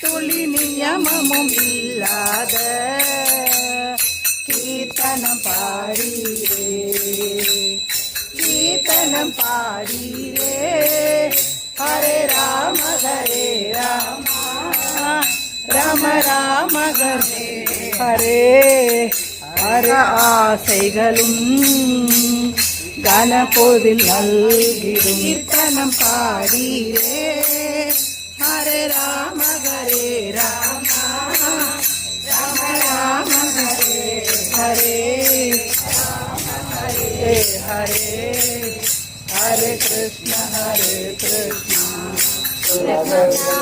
துளி நியமமும் இல்லாத கீர்த்தனம் பாடிரே. கீர்த்தனம் பாடிரே. ஹரே ராம ஹரே ராம. ராம ராம ஹரே. ஹரே. ஹர ஆசைகளும் கனபோதில் நல்கிடும். கீர்த்தனம் பாடிரே. ஹரே ராம ஹரே ராம ராம. हरे हरे हरे हरे कृष्ण हरे कृष्ण हरे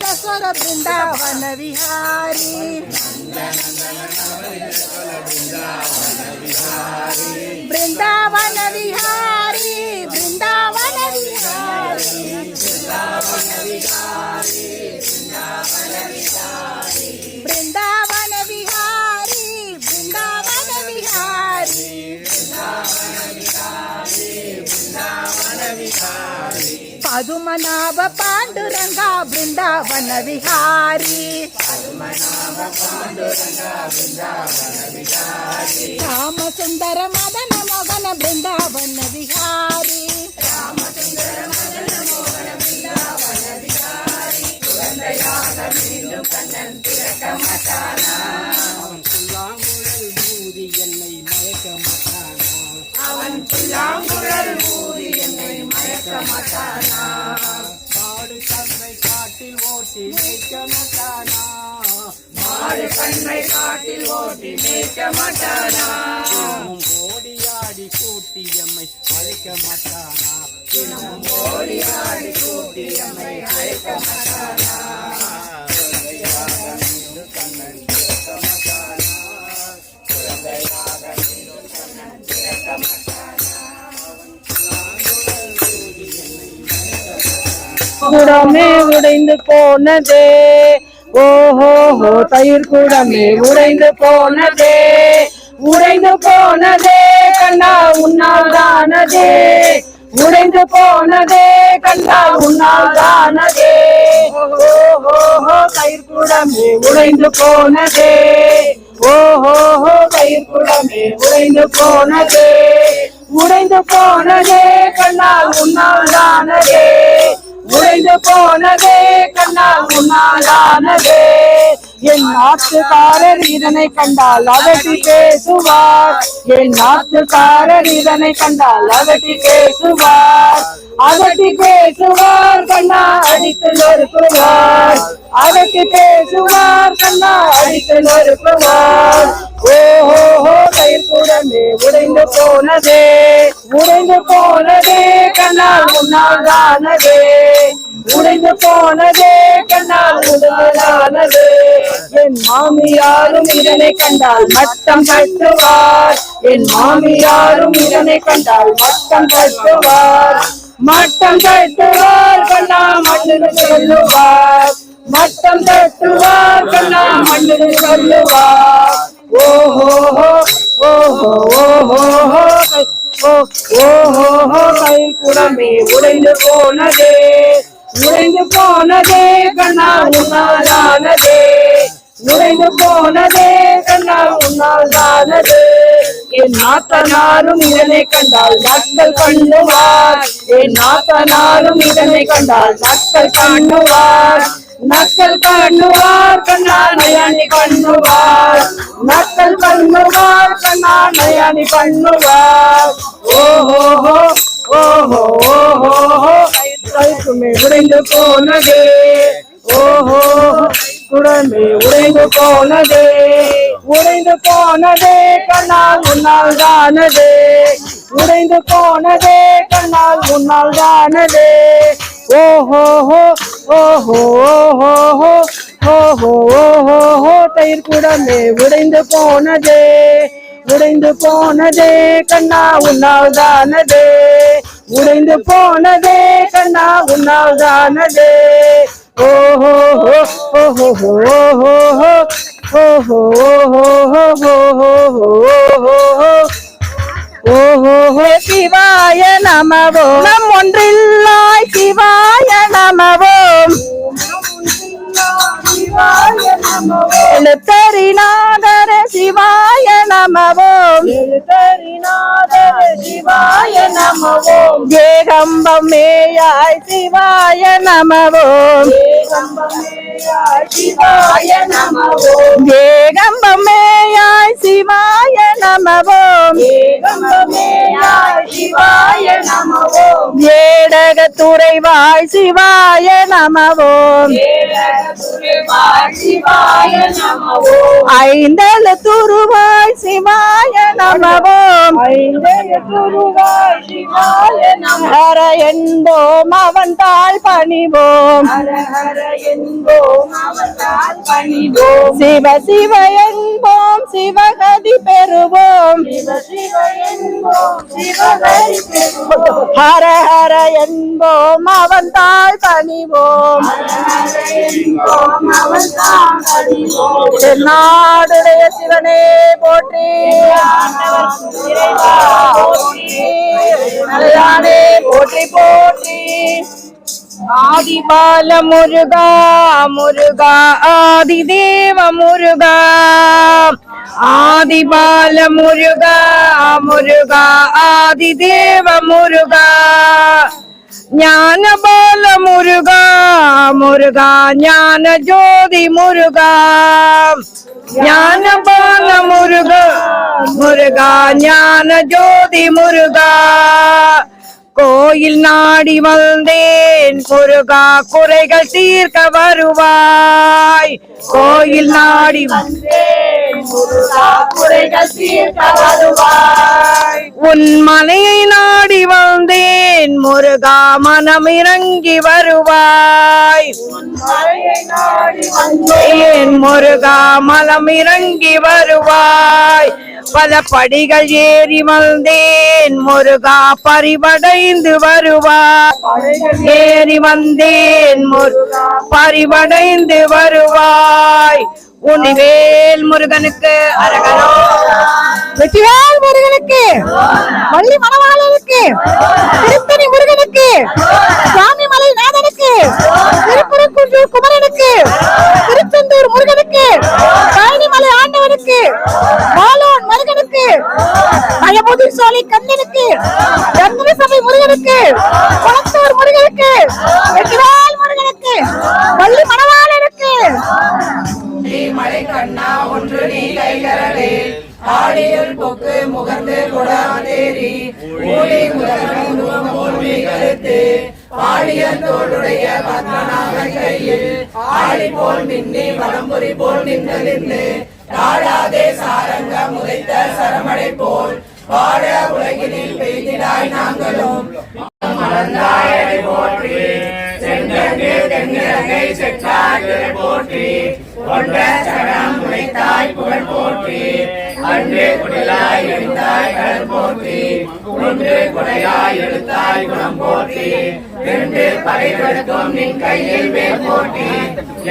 దసర బృందావన విహారీ బృందావన విహారీ. పదుమనాభ పాండురంగ బృందావన విహారీ. రామ సుందర మదన మగన బృందావన విహారీ. ஓடியாடி கூட்டியம்மை அழைக்க மாட்டானா? தினமும் ஓடியாடி கூட்டியம்மை அழைக்க மாட்டானா? குடமே உடைந்து போனதே. ஓஹோ தயிர் குடமே உடைந்து போனதே. உடைந்து போனதே கண்ணா உன்னால் தானதே. உடைந்து போனதே கண்ணா உன்னால் தானதே. ஓஹோ தயிர் குடமே உடைந்து போனதே. ஓஹோ தயிர் குடமே உடைந்து போனதே. உடைந்து போனதே கண்ணா உன்னால் தானதே. உடைந்து போனதே கண்ணால் முன்னாலானதே என் நாட்டுக்காரர் இதனை கண்டால் அதட்டி பேசுவார். என் நாட்டுக்காரர் இதனை கண்டால் அதட்டி பேசுவார். அதட்டி பேசுவார் கண்ணா அடித்து நொறுக்குவார். அதட்டி பேசுவார் கண்ணா அடித்து நொறுக்குவார். ஓஹோ தயிர் கூடமே உடைந்து போனதே. உடைந்து போனதே கண்ணால் உன்னால் தானதே. உடைந்து போனதே கண்ணால் உடலானது என் மாமியாரும் இதனை கண்டால் மட்டம் கட்டுவார். என் மாமியாரும் இதனை கண்டால் மட்டம் கட்டுவார். மட்டம் கட்டுவார் கண்ணா மண்ணில் சொல்லுவார். மட்டம் கட்டுவார் கண்ணா மண்ணில் சொல்லுவார். ஓஹோ ஓஹோ ஓஹோ ஓஹோ கை குடமே உடைந்து போனதே உடைந்து போனதே கண்ணா உன்னாலானதே நுழைந்து போனதே கண்ணா உன்னாலானது என் நாத்தனாரும் இதனை கண்டால் நக்கல் பண்ணுவார் என் நாத்தனாரும் இதனை கண்டால் நக்கல் பண்ணுவார் நக்கல் பண்ணுவார் கண்ணாணி பண்ணுவார். நக்கல் பண்ணுவார் கண்ணாணி பண்ணுவார். ஓஹோ ஓஹோ ஓஹோ கைக்குமே உடைந்து போனதே. ஓஹோ குடமே உடைந்து போனதே. உடைந்து போனதே கண்ணால் முன்னால் தானதே உடைந்து போனதே கண்ணால் முன்னால் தானதே ஓஹோ ஓஹோ ஓஹோ ஓஹோ ஓஹோ தயிர் குடமே உடைந்து போனதே உடைந்து போனதே கண்ணா உன்னால் தானதே உடைந்து போனதே கண்ணா உன்னால் தானதே ஓஹோ ஓஹோ ஓஹோ ஓஹோ ஓஹோ ஓஹோ சிவாய நமவோ நம் ஒன்றில்லாய் எழுத்தறிநாதர சிவாய நமவோம். எழுத்தறிநாதர சிவாய நமவோம். ஏகம்பம் மேயாய் சிவாய நமவோம். சிவாய நமவோம். ஏகம்பமேயாய் சிவாய நமவோம். ஏடக துறைவாய் சிவாய நமவோம். ஐந்தல துருவாய் சிவாய நமவோம். ஹர என்போம் அவன் தாழ் பணிவோம். சிவ சிவ என்போம் சிவகதி பெறுவோம். என்போம் ஹர ஹர என்போம் அவன் தாழ் பணிவோம். நாடுடைய சிவனே போற்றி. போற்றி போற்றி. ஆதிபால முருகா முருகா ஆதி தேவ முருகா. ஆதிபால முருகா முருகா ஆதி தேவ முருகா. ஞானபால முருகா முருகா ஞான ஜோதி முருகா. ஞானபால முருகா முருகா ஞான ஜோதி முருகா. கோயில் நாடி வந்தேன். முருகா குறைகள் தீர்க்க வருவாய். கோயில் நாடி வந்தேன். முருகா குறைகள் தீர்க்க வருவாய். உன் மனையை நாடி வந்தேன். முருகா மனம் இறங்கி வருவாய். வந்தேன் முருகா மலம் இறங்கி வருவாய். பல படிகள் ஏறி வந்தேன். முருகா பறிவடைந்து வருவார். ஏறி வந்தேன். முருகா பறிவடைந்து வருவாய். உன்னிவேல் முருகனுக்கு அரகரோ. வெற்றிவேல் முருகனுக்கு வள்ளி மணவாளனுக்கு திருத்தணி முருகனுக்கு சுவாமி மலை நாதனுக்கு திருப்பரங்குன்றூர் குமரனுக்கு திருச்செந்தூர் முருகனுக்கு பழனிமலை ஆண்டவனுக்கு பயமுதிர் சோலை கண்ணனுக்கு சந்திர சபை முருகனுக்கு குளத்தூர் முருகனுக்கு வெற்றிவால் முருகனுக்கு பள்ளி மணவாளனுக்கு மலை கண்ணா ஒன்று நீ கைகரலே ஆடியல் போக்கு முகந்து கொடாதேரி ஊழி முதல் மூழ்கி கருத்து பாடியல் தோளுடைய பத்மநாக கையில். ஆடி போல் மின்னி வடம்புரி போல் நின்று நின்று தாழாதே சாரங்க முதைத்த சரமடை போல். வாழ உலகினில் பெய்திடாய் நாங்களும். மலர்ந்தாயடை போற்றி செங்கங்கு தென்னிறங்கை செற்றாய் போற்றி கொண்ட சடம் உழைத்தாய் புகழ் போற்றி அன்று குடலாய் எழுந்தாய் கடல் போற்றி ஒன்று குடையாய் எழுத்தாய் குணம் போற்றி ரெண்டு பறைகளுக்கும் நின் கையில் வேல் போற்றி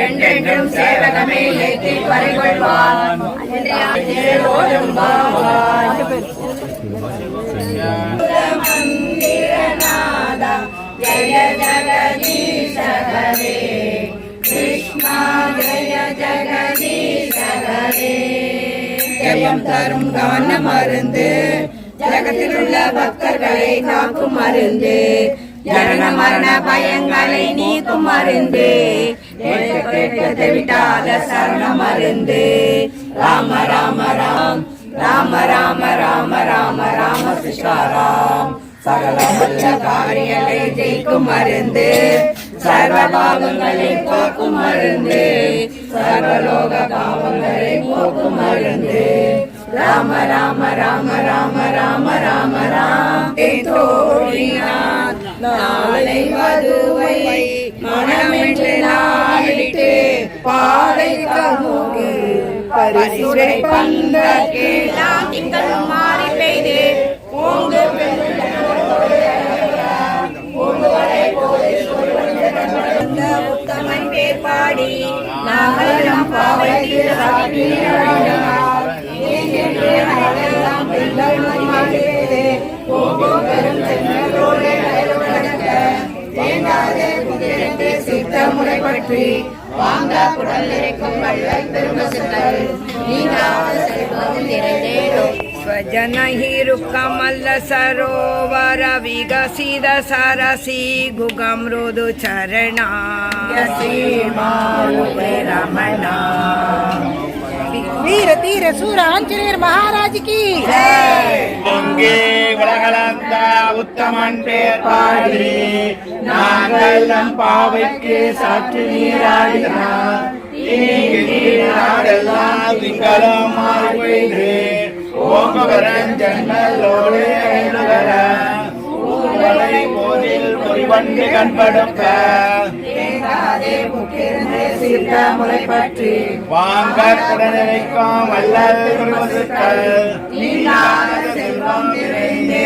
என்றென்றும் சேவகமே ஏற்றி பறைகொள்வான் ஓடும் பாவாய். जय जगदीश हरे கிருஷ்ணா ஜெயம் தரும் கான மருந்து. ஜகத்தில் உள்ள பக்தர்களை காக்கும் மருந்து. ஜனன மரண பயங்களை நீக்கும் மருந்து. விட்டாத சரண மருந்து. ராம ராம ராம். ராம ராம ராம ராம சிகாராம் ராம். வல்ல காரியங்களை ஜெயிக்கும் மருந்து. சர்வ பாவங்களை போக்கும் மருந்து. சர்வலோக பாவங்களை போக்கும் மருந்து. ராம ராம ராம ராம ராம ராம ராம். தோழினான் நாளை வதுவை மனமென்று நாடிட்டு பாதை கமுகு. பரிசுரை பந்த கேளா திங்கள் பற்றி வாங்க குடல் இருக்கும் வள்ளல் பெரும சித்தல் நீங்காத செல்வம் நிறைந்தேறும் स्वजनहिरु कमल सरोवर विगसित सरसि गुगं मृदु चरणा ரமணா வீர தீர சூர ஆஞ்சநேயர் மகாராஜ் கி இங்கே உலகளந்த உத்தமன் பேர் பாடி நாங்கள் நம் பாவைக்கு சாற்று நீராடினார். இங்கு நீராடெல்லாம் திங்களும் மாறி பெய்து ஓங்குவரன் ஜன்னலோடு ஊர்வலை போதில் முறை பற்றி. வாங்க செல்வம் நிறைந்தே.